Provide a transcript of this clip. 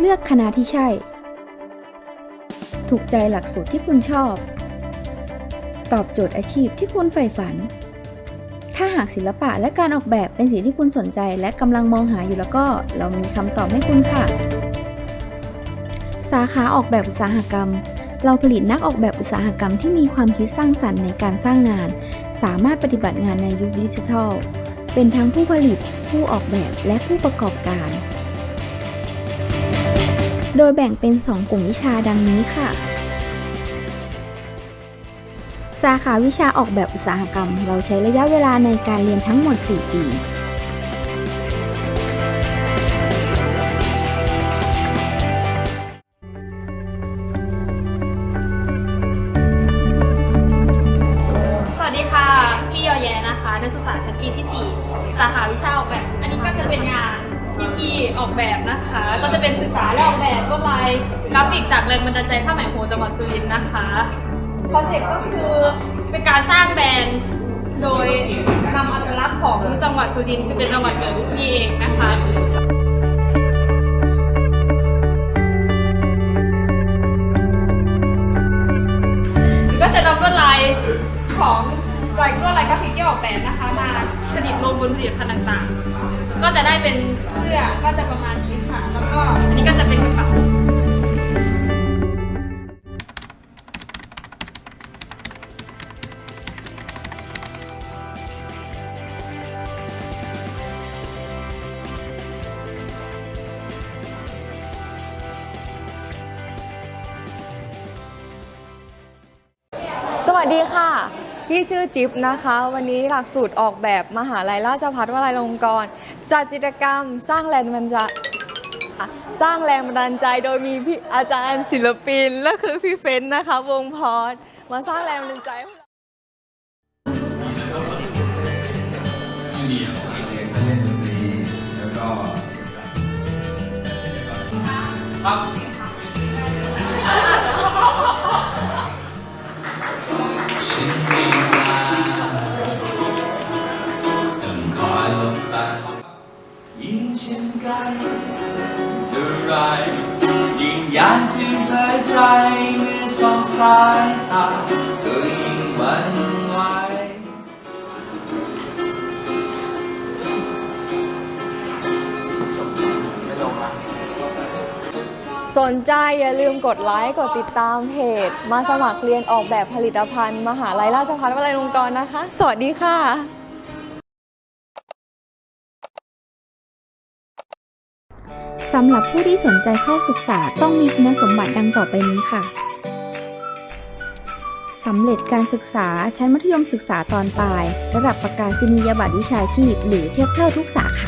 เลือกคณะที่ใช่ ถูกใจหลักสูตรที่คุณชอบ ตอบโจทย์อาชีพที่คุณใฝ่ฝัน ถ้าหากศิลปะและการออกแบบเป็นสิ่งที่คุณสนใจและกำลังมองหาอยู่แล้วก็ เรามีคำตอบให้คุณค่ะ สาขาออกแบบอุตสาหกรรม เราผลิตนักออกแบบอุตสาหกรรมที่มีความคิดสร้างสรรค์ในการสร้างงาน สามารถปฏิบัติงานในยุคดิจิทัล เป็นทั้งผู้ผลิต ผู้ออกแบบและผู้ประกอบการ โดยแบ่งเป็น 2 กลุ่มวิชาดังนี้ค่ะ สาขาวิชาออกแบบอุตสาหกรรม เราใช้ระยะเวลาในการเรียนทั้งหมด 4 ปีสวัสดีค่ะ พี่ยอแยนะคะ นักศึกษาชั้นปีที่ 4 สาขาวิชาออกแบบ อันนี้ก็จะเป็นงาน ออกแบบนะคะ ก็จะเป็นศึกษาและออกแบบลวดลายกราฟิกจากแรงบันดาลใจผ้าไหมโฮจังหวัดสุรินทร์นะคะคอนเซ็ปต์ก็คือเป็นการสร้างแบรนด์โดยนำอัตลักษณ์ของจังหวัดสุรินทร์คือเป็นจังหวัดเกิดของพี่เองนะคะก็จะนำลวดลายของลายลวดลายกราฟิกที่ออกแบบนะคะ มาผลิตลงบนผลิตภัณฑ์ต่างๆ ก็จะได้เป็นเสื้อก็จะประมาณนี้ค่ะ แล้วก็อันนี้ก็จะเป็นกระเป๋าสวัสดีค่ะ พี่ชื่อจิ๊บนะคะ วันนี้หลักสูตรออกแบบมหาลัยราชภัฏวลัยลงกรณ์จัดกิจกรรมสร้างแรงบันดาลสร้างแรงบันดาลใจโดยมีพี่อาจารย์ศิลปินและคือพี่เฟ้นนะคะ วงพอดมาสร้างแรงบันดาลใจเราที่เรียนเรียนก็เล่นดนตรีแล้วก็ครับ ไร ยิ่งยากจะเผยใจเมื่อสองสายตาก็ยิ่งหวันไหวสนใจอย่าลืมกดไลค์กดติดตามเพจ มาสมัครเรียนออกแบบผลิตภัณฑ์ มหาลัยราชภัฏวลัยลงกรณ์นะคะ สวัสดีค่ะ สำหรับผู้ที่สนใจเข้าศึกษาต้องมีคุณสมบัติดังต่อไปนี้ค่ะสำเร็จการศึกษาชั้นมัธยมศึกษาตอนปลาย ระดับประกาศนียบัตรวิชาชีพ หรือเทียบเท่าทุกสาขา